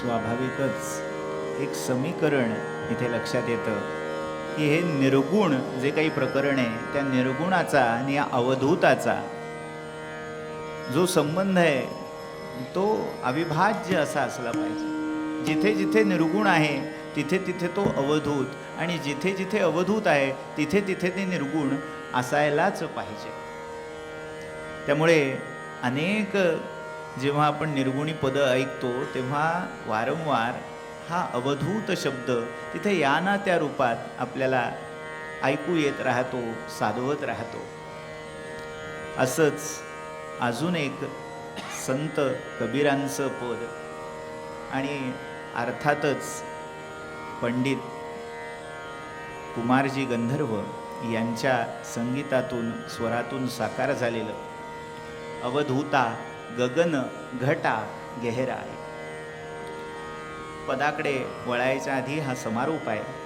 स्वाभाविकच. एक समीकरण इथे लक्षात येतं की हे निर्गुण जे काही प्रकरण आहे त्या निर्गुणाचा आणि या अवधूताचा जो संबंध आहे तो अविभाज्य असा असला पाहिजे. जिथे जिथे निर्गुण आहे तिथे तिथे तो अवधूत आणि जिथे जिथे अवधूत आहे तिथे तिथे ते निर्गुण असायलाच पाहिजे. त्यामुळे अनेक जेव्हा आपण निर्गुणी पदं ऐकतो तेव्हा वारंवार हा अवधूत शब्द तिथे या ना त्या रूपात आपल्याला ऐकू येत राहतो साधवत राहतो. असंच अजून एक संत कबीरांचं पद आणि अर्थातच पंडित कुमारजी गंधर्व यांच्या संगीतातून स्वरातून साकार झालेलं अवधूता गगन घटा गेहराय. पदाकडे वळायच्या आधी हा समारोप आहे.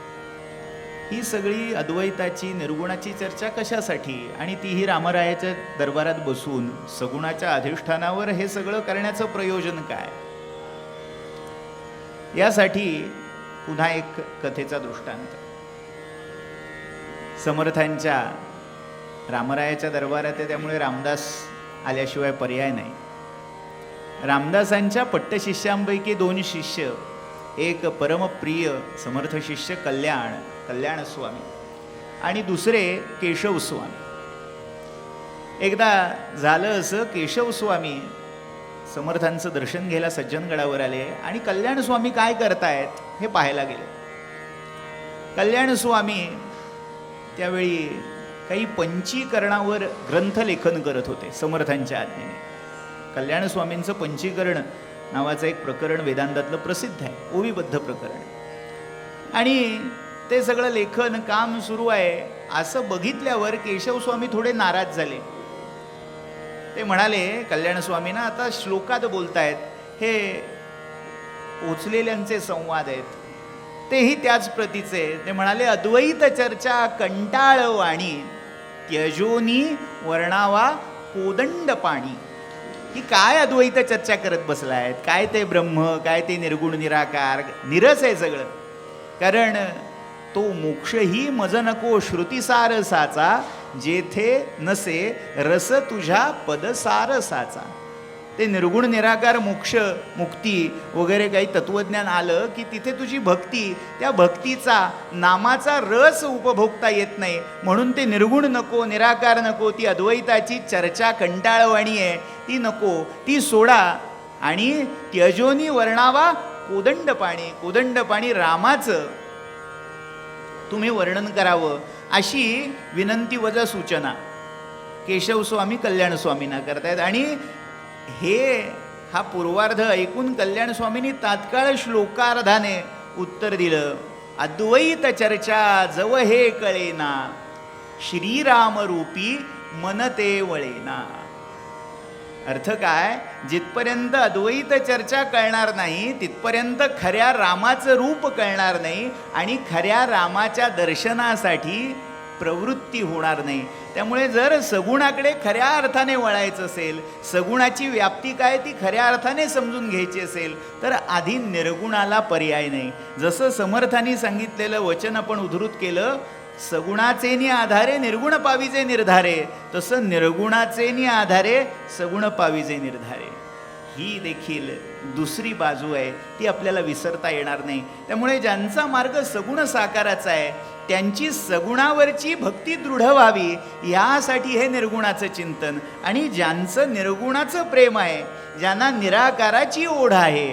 ही सगळी अद्वैताची निर्गुणाची चर्चा कशासाठी आणि तीही रामरायाच्या दरबारात बसून सगुणाच्या अधिष्ठानावर हे सगळं करण्याचं प्रयोजन काय? यासाठी पुन्हा एक कथेचा दृष्टांत. समर्थांच्या रामरायाच्या दरबारात आहे त्यामुळे रामदास आल्याशिवाय पर्याय नाही. रामदासांच्या पट्टशिष्यांपैकी दोन शिष्य एक परमप्रिय समर्थ शिष्य कल्याण कल्याण स्वामी आणि दुसरे केशव स्वामी एकदा झालं असं केशव स्वामी समर्थांचं दर्शन घ्यायला सज्जनगडावर आले आणि कल्याण स्वामी काय करतायत हे पाहायला गेले. कल्याण स्वामी त्यावेळी काही पंचीकरणावर ग्रंथलेखन करत होते समर्थांच्या आज्ञेने. कल्याण स्वामींचं पंचीकरण नावाचं एक प्रकरण वेदांतातलं प्रसिद्ध आहे ओवीबद्ध प्रकरण. आणि ते सगळं लेखन काम सुरू आहे असं बघितल्यावर केशव स्वामी थोडे नाराज झाले. ते म्हणाले कल्याण स्वामींना आता श्लोकात बोलतायत हे पोचलेल्यांचे संवाद आहेत. तेही त्याच प्रतीचे ते म्हणाले अद्वैत चर्चा कंटाळ वाणी त्यजोनी वर्णावा कोदंड पाणी की काय अद्वैत चर्चा करत बसलायत? काय ते ब्रह्म काय ते निर्गुण निराकार? निरस आहे सगळं. कारण तो मोक्षही मज नको श्रुतीसारसाचा जेथे नसे रस तुझ्या पदसारसाचा ते निर्गुण निराकार मोक्ष मुक्ती वगैरे काही तत्वज्ञान आलं की तिथे तुझी भक्ती त्या भक्तीचा नामाचा रस उपभोगता येत नाही. म्हणून ते निर्गुण नको निराकार नको ती अद्वैताची चर्चा कंटाळवाणी आहे. ती नको ती सोडा. आणि त्यजोनी वर्णावा कोदंड पाणी कोदंड पाणी रामाचं. तुम्ही वर्णन करावं. अशी विनंती वजा सूचना. केशव स्वामी कल्याण करतायत. आणि हे हा पूर्वार्ध ऐकून कल्याण स्वामींनी तात्काळ श्लोकार्धाने उत्तर दिलं. अद्वैत चर्चा जव हे कळेना. श्रीराम रूपी मनते वळेना. अर्थ काय? जिथपर्यंत अद्वैत चर्चा कळणार नाही तिथपर्यंत खऱ्या रामाचं रूप कळणार नाही आणि खऱ्या रामाच्या दर्शनासाठी प्रवृत्ती होणार नाही. त्यामुळे जर सगुणाकडे खऱ्या अर्थाने वळायचं असेल सगुणाची व्याप्ती काय ती खऱ्या अर्थाने समजून घ्यायची असेल तर आधी निर्गुणाला पर्याय नाही. जसं समर्थांनी सांगितलेलं वचन आपण उद्धृत केलं सगुणाचेनी आधारे निर्गुण पाविजे निर्धारे तसं निर्गुणाचेनी आधारे सगुण पाविजे निर्धारे. ही देखील दुसरी बाजू आहे ती आपल्याला विसरता येणार नाही. त्यामुळे ज्यांचा मार्ग सगुण साकाराचा आहे त्यांची सगुणावरची भक्ती दृढ व्हावी यासाठी हे निर्गुणाचं चिंतन. आणि ज्यांचं निर्गुणाचं प्रेम आहे ज्यांना निराकाराची ओढ आहे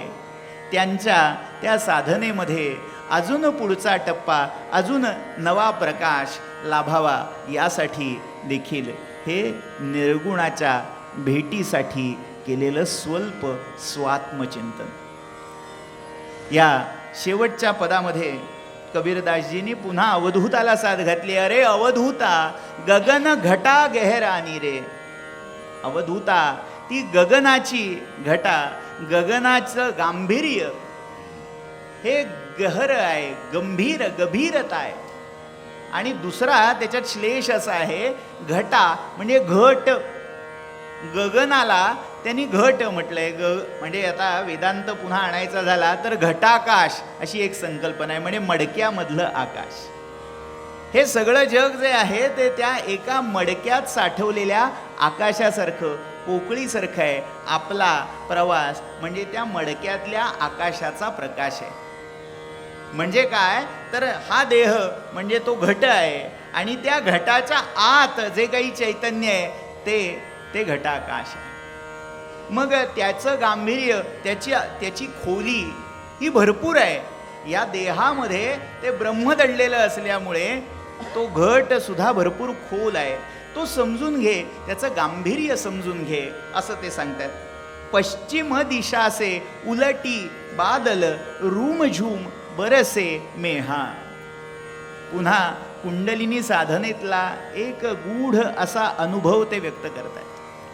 त्यांच्या त्या साधनेमध्ये अजून पुढचा टप्पा अजून नवा प्रकाश लाभावा यासाठी देखील हे निर्गुणाच्या भेटीसाठी केलेलं स्वल्प स्वात्मचिंतन. या शेवटच्या पदामध्ये कबीरदासजींनी पुन्हा अवधूताला साथ घातली. अरे अवधूता गगन घटा गहरानी रे. अवधूता ती गगनाची घटा गगनाचं गांभीर्य. हे गहर आहे गंभीर गभीरता आहे. आणि दुसरा त्याच्यात श्लेष असा आहे घटा म्हणजे घट. गगनाला त्यांनी घट म्हटलंय ग म्हणजे आता वेदांत पुन्हा आणायचा झाला तर घटाकाश अशी एक संकल्पना आहे म्हणजे मडक्यामधलं आकाश. हे सगळं जग जे आहे ते त्या एका मडक्यात साठवलेल्या आकाशासारखं पोकळीसारखं आहे आपला प्रवास म्हणजे त्या मडक्यातल्या आकाशाचा प्रकाश आहे. म्हणजे काय? तर हा देह म्हणजे तो घट आहे आणि त्या घटाच्या आत जे काही चैतन्य आहे ते ते घटाकाश आहे. मग त्याचं गांभीर्य त्याची त्याची खोली ही भरपूर आहे. या देहामध्ये ते ब्रह्म दडलेलं असल्यामुळे तो घट सुद्धा भरपूर खोल आहे. तो समजून घे त्याचं गांभीर्य समजून घे असं ते सांगतात. पश्चिम दिशासे उलटी बादल रूमझूम बरसे मेहा. पुन्हा कुंडलिनी साधनेतला एक गूढ असा अनुभव ते व्यक्त करतात.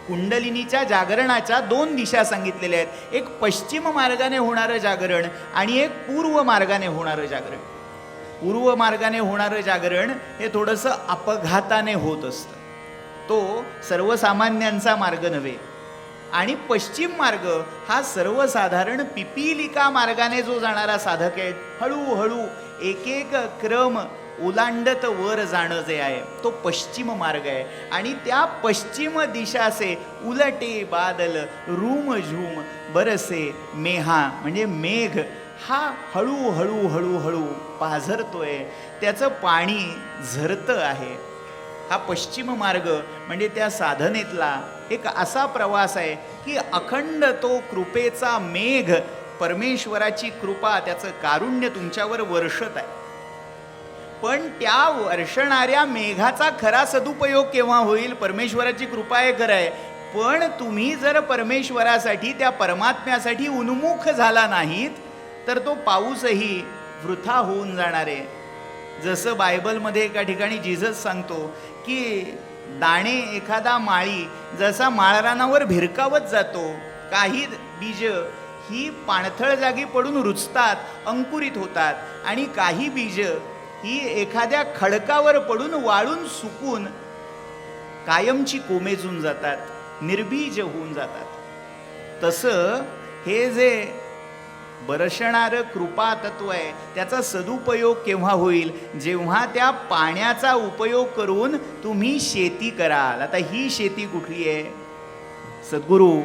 कुंडलिनीच्या जागरणाच्या दोन दिशा सांगितलेल्या आहेत. एक पश्चिम मार्गाने होणारं जागरण आणि एक पूर्व मार्गाने होणारं जागरण. पूर्व मार्गाने होणारं जागरण हे थोडंसं अपघाताने होत असतं. तो सर्वसामान्यांचा मार्ग नव्हे. आणि पश्चिम मार्ग हा सर्वसाधारण पिपीलिका मार्गाने जो जाणारा साधक आहे हळूहळू एक एक क्रम ओलांडत वर जाणं जे आहे तो पश्चिम मार्ग आहे. आणि त्या पश्चिम दिशाचे उलटे बादल रूम झूम बरसे मेहा म्हणजे मेघ हा हळूहळू हळूहळू पाझरतोय. त्याचं पाणी झरतं आहे. हा पश्चिम मार्ग म्हणजे त्या साधनेतला एक असा प्रवास आहे की अखंड तो कृपेचा मेघ परमेश्वराची कृपा त्याचं कारुण्य तुमच्यावर वर्षत आहे. पण त्या वर्षणाऱ्या मेघाचा खरा सदुपयोग केव्हा होईल? परमेश्वराची कृपा आहे खरं आहे. पण तुम्ही जर परमेश्वरासाठी त्या परमात्म्यासाठी उन्मुख झाला नाहीत तर तो पाऊसही वृथा होऊन जाणार आहे. जसं बायबलमध्ये एका ठिकाणी जीजस सांगतो की दाणे एखादा माळी जसा माळरानावर भिरकावत जातो काही बीज ही पाणथळ जागी पडून रुजतात अंकुरित होतात आणि काही बीज ही एखाद्या खडकावर पडून वाळून सुकून कायमची कोमेजून जातात निर्बीज होऊन जातात. तसं हे जे बरसणारं कृपा तत्व आहे त्याचा सदुपयोग केव्हा होईल? जेव्हा त्या पाण्याचा उपयोग करून तुम्ही शेती कराल. आता ही शेती कुठली आहे? सद्गुरू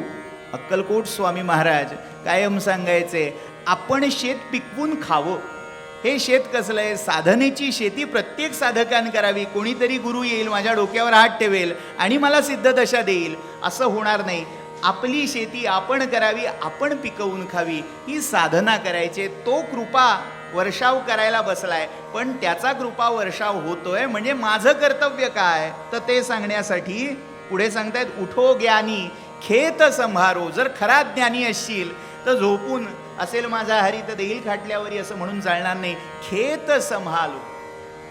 अक्कलकोट स्वामी महाराज कायम सांगायचे आपण शेत पिकवून खावं. हे शेत कसलं आहे? साधनेची शेती प्रत्येक साधकान करावी. कोणीतरी गुरु येईल माझ्या डोक्यावर हात ठेवेल आणि मला सिद्धदशा देईल. असं होणार नाही. आपली शेती आपण करावी आपण पिकवून खावी. ही साधना करायचे तो कृपा वर्षाव करायला बसलाय. पण त्याचा कृपा वर्षाव होतोय म्हणजे माझं कर्तव्य काय? तर ते सांगण्यासाठी पुढे सांगतायत उठो ज्ञानी खेत संभारो. जर खरा ज्ञानी असशील तर झोपून असेल माझा हरी तर देईल खाटल्यावरी असं म्हणून चालणार नाही. खेत संभालो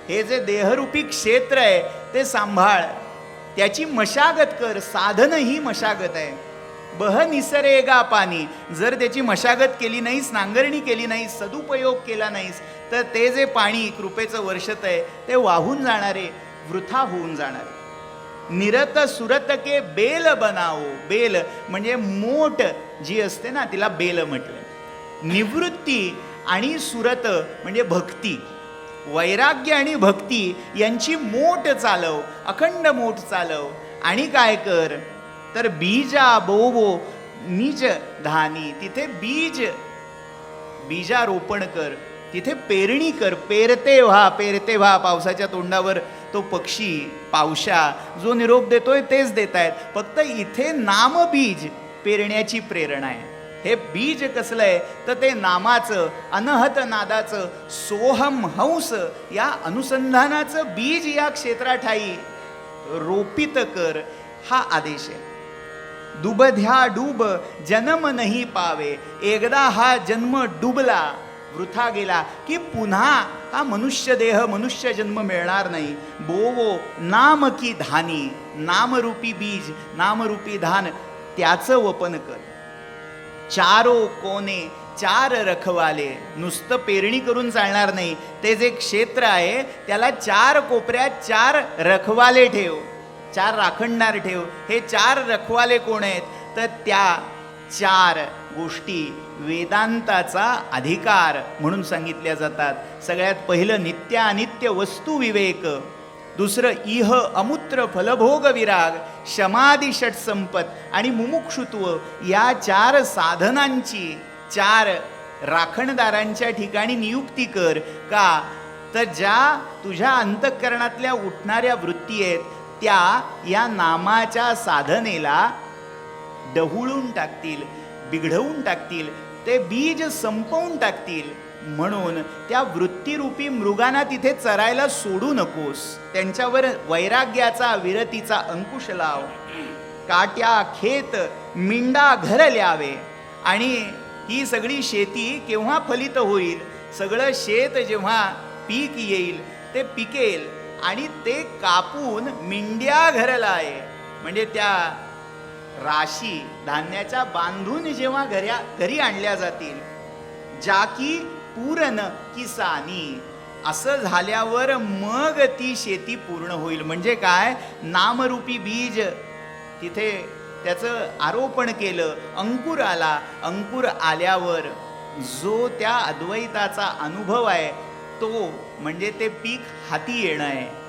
हे जे देहरूपी क्षेत्र आहे ते सांभाळ. त्याची मशागत कर. साधन ही मशागत आहे. बह निसरेगा पाणी. जर त्याची मशागत केली नाहीस नांगरणी केली नाहीस सदुपयोग केला नाहीस तर ते जे पाणी कृपेचं वर्षत आहे ते वाहून जाणारे वृथा होऊन जाणारे. निरत सुरत के बेल बनावो बेल म्हणजे मोठ जी असते ना तिला बेल म्हटलं. निवृत्ती आणि सुरत म्हणजे भक्ती. वैराग्य आणि भक्ती यांची मोठ चालव अखंड मोठ चालव. आणि काय कर? तर बीजा बोवो निज धानी. तिथे बीज बीजारोपण कर. तिथे पेरणी कर. पेरते व्हा पेरते व्हा. पावसाच्या तोंडावर तो पक्षी पावशा जो निरोप देतोय तेच देत आहेत फक्त इथे नामबीज पेरण्याची प्रेरणा आहे. हे बीज कसलं आहे तर ते नामाचं अनहत नादाचं सोहम हंस या अनुसंधानाचं बीज या क्षेत्राठाई रोपित कर हा आदेश आहे. दुबध्या डूब जन्म नाही पावे. एकदा हा जन्म डुबला वृथा गेला की पुन्हा हा मनुष्य देह मनुष्य जन्म मिळणार नाही. बोवो नाम की धानी नामरूपी बीज नामरूपी धान त्याचं वपन कर. चारो कोने चार रखवाले. नुसतं पेरणी करून चालणार नाही. ते जे क्षेत्र आहे त्याला चार कोपऱ्यात चार रखवाले ठेव. चार राखणणार ठेव. हे चार रखवाले कोण आहेत? तर त्या चार गोष्टी वेदांताचा अधिकार म्हणून सांगितल्या जातात. सगळ्यात पहिलं नित्य अनित्य वस्तू विवेक. दुसरं इह अमूत्र फलभोग विराग शमाधी षटसंपत आणि मुमुक्षुत्व या चार साधनांची चार राखणदारांच्या ठिकाणी नियुक्ती कर. का? तर ज्या तुझ्या अंतःकरणातल्या उठणाऱ्या वृत्ती आहेत त्या या नामाच्या साधनेला डहुळून टाकतील बिघडवून टाकतील ते बीज संपवून टाकतील. म्हणून त्या वृत्तीरूपी मृगांना तिथे चरायला सोडू नकोस. त्यांच्यावर वैराग्याचा विरतीचा अंकुश लाव. काट्या खेत मिंडा घर ल्यावे. आणि ही सगळी शेती केव्हा फलित होईल? सगळं शेत जेव्हा पीक येईल ते पिकेल आणि ते कापून मिंड्या घरला आहे म्हणजे त्या राशी धान्याच्या बांधून जेव्हा घऱ्या घरी आणल्या जातील जाकी पूर्ण किसानी. असं झाल्यावर मग ती शेती पूर्ण होईल. म्हणजे काय? नामरूपी बीज. तिथे त्याचं आरोपण केलं. अंकुर आला. अंकुर आल्यावर जो त्या अद्वैताचा अनुभव आहे तो म्हणजे ते पीक हाती येणं आहे.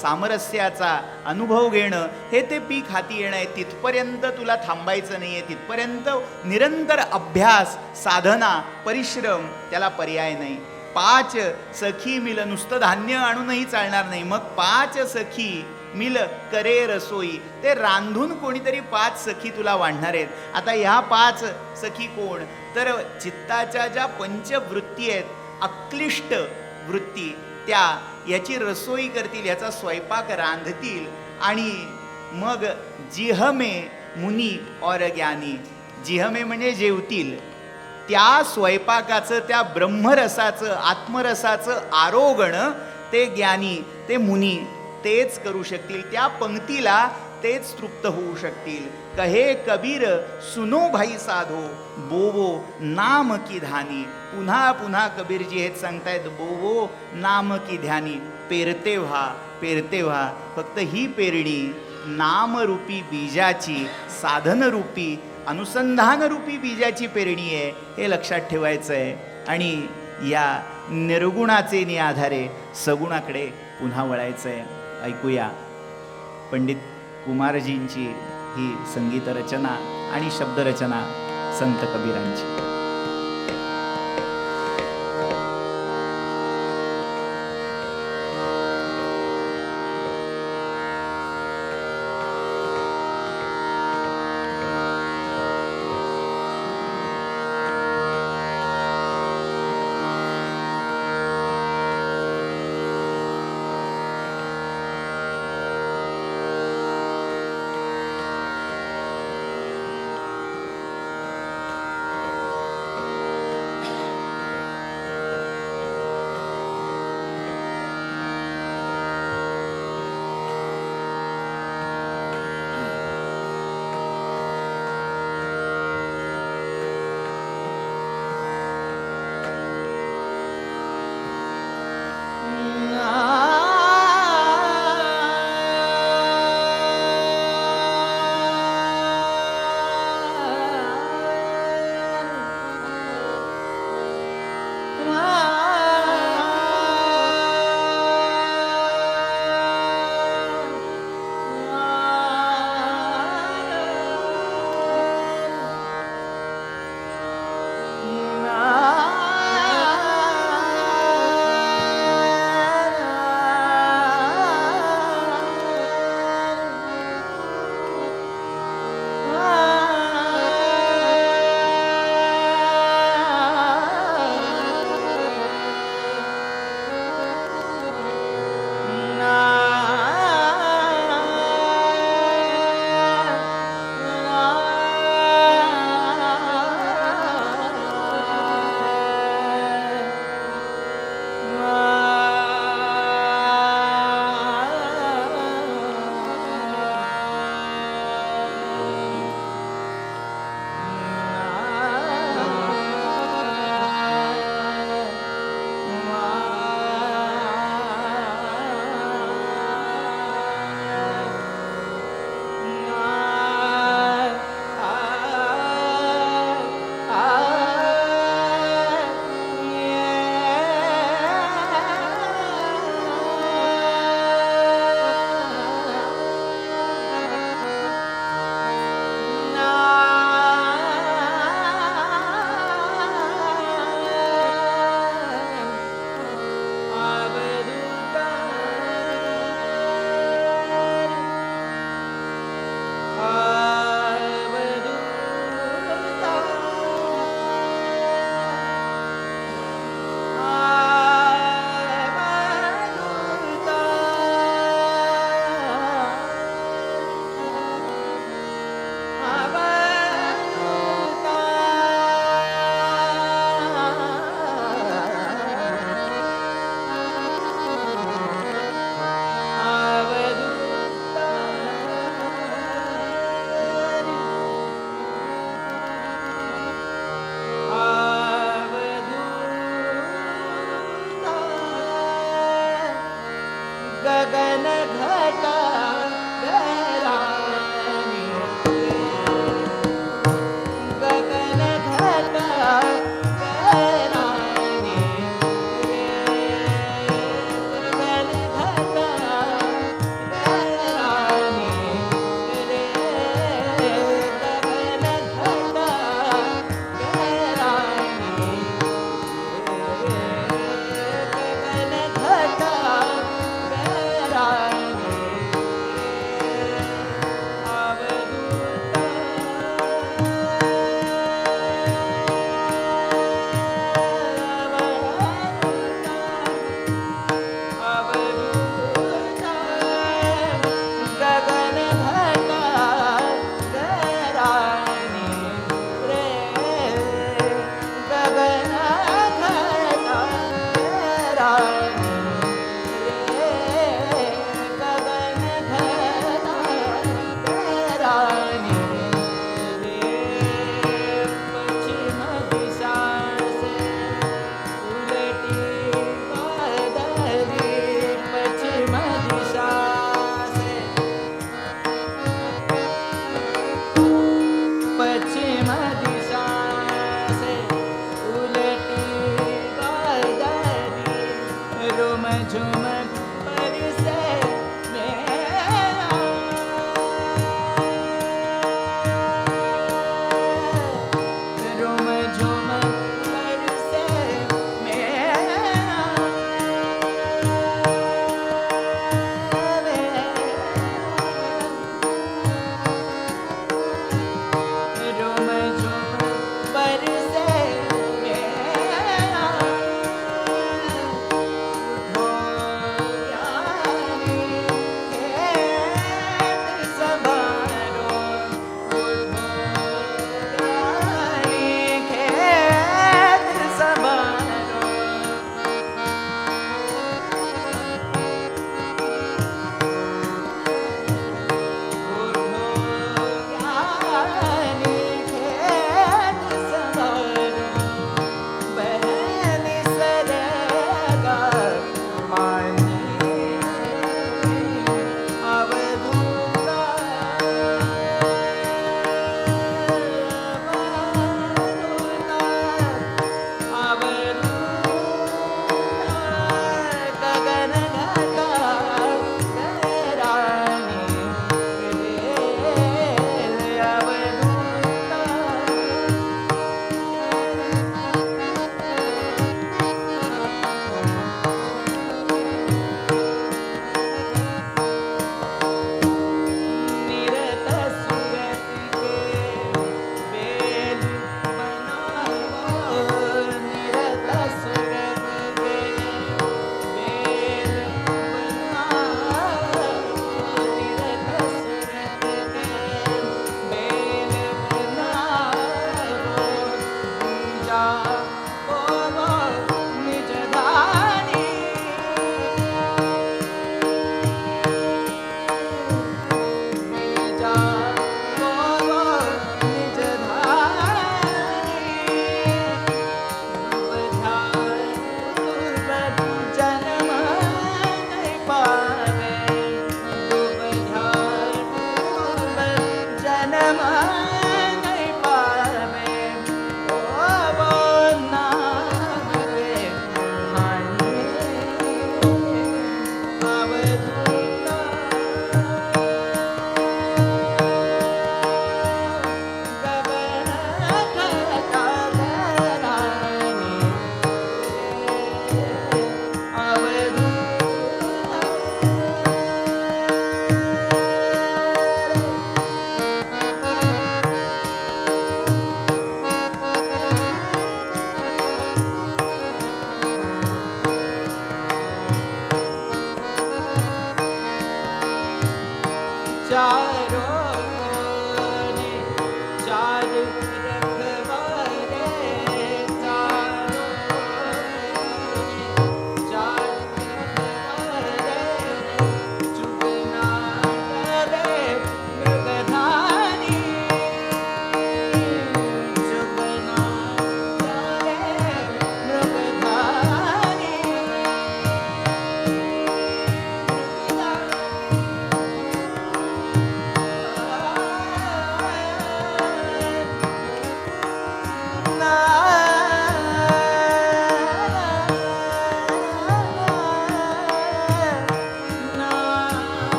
सामरस्याचा अनुभव घेणं हे ते पीक हाती येणं आहे. तिथपर्यंत तुला थांबायचं नाही आहे तिथपर्यंत निरंतर अभ्यास साधना परिश्रम त्याला पर्याय नाही. पाच सखी मिल नुसतं धान्य आणूनही चालणार नाही. मग पाच सखी मिल करे रसोई. ते रांधून कोणीतरी पाच सखी तुला वाढणार आहेत. आता ह्या पाच सखी कोण? तर चित्ताच्या ज्या पंचवृत्ती आहेत अक्लिष्ट वृत्ती. त्या याची रसोई करतील याचा स्वयंपाक रांधतील आणि मग जिहमे मुनी और ज्ञानी जिहमे म्हणजे जेवतील. त्या स्वयंपाकाचं त्या ब्रह्मरसाचं आत्मरसाचं आरोगण ते ज्ञानी ते मुनी तेच करू शकतील. त्या पंक्तीला तेच तृप्त होऊ शकतील. कहे कबीर सुनो भाई साधो बोवो नाम की धानी पुन्हा पुन्हा कबीरजी हेच सांगतायत बोवो नाम की ध्यानी। पेरते व्हा पेरते व्हा फक्त ही पेरणी नामरूपी बीजाची साधनरूपी अनुसंधानरूपी बीजाची पेरणी आहे हे लक्षात ठेवायचं आहे आणि या निर्गुणाचे निआधारे सगुणाकडे पुन्हा वळायचं आहे ऐकूया. पंडित कुमारजींची ही संगीत रचना आणि शब्दरचना संत कबीरांची.